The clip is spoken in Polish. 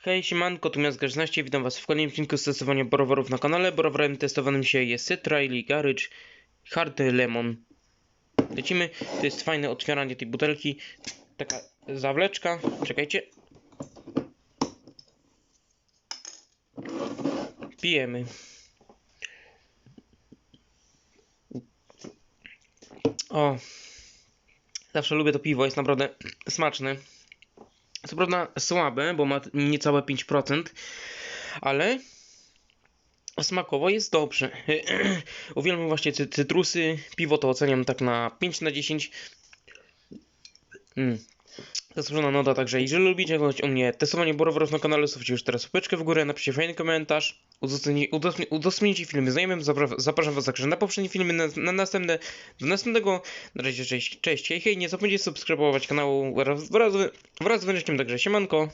Hej, siemanko, tu Miast Garzności, witam was w kolejnym odcinku z testowania na kanale. Browarem testowanym dzisiaj jest i Garage Hard Lemon. Lecimy, to jest fajne otwieranie tej butelki. Taka zawleczka, czekajcie. Pijemy. O, zawsze lubię to piwo, jest naprawdę smaczne. Co prawda słabe, bo ma niecałe 5%, ale smakowo jest dobrze. Uwielbiam właśnie cy cytrusy. Piwo to oceniam tak na 5 na 10. Mm. Zasłużona noda, także jeżeli lubicie oglądać u mnie testowanie browarów na kanale, zostawcie już teraz łapeczkę w górę, napiszcie fajny komentarz, udostępnij- udostępnij- udostępnijcie filmy znajomym, zapra- zapraszam was także na poprzednie filmy, na, na następne, do następnego, na razie cześć, cześć, hej, hej, nie zapomnijcie subskrybować kanału wraz, wraz, wraz z wreszcie także siemanko.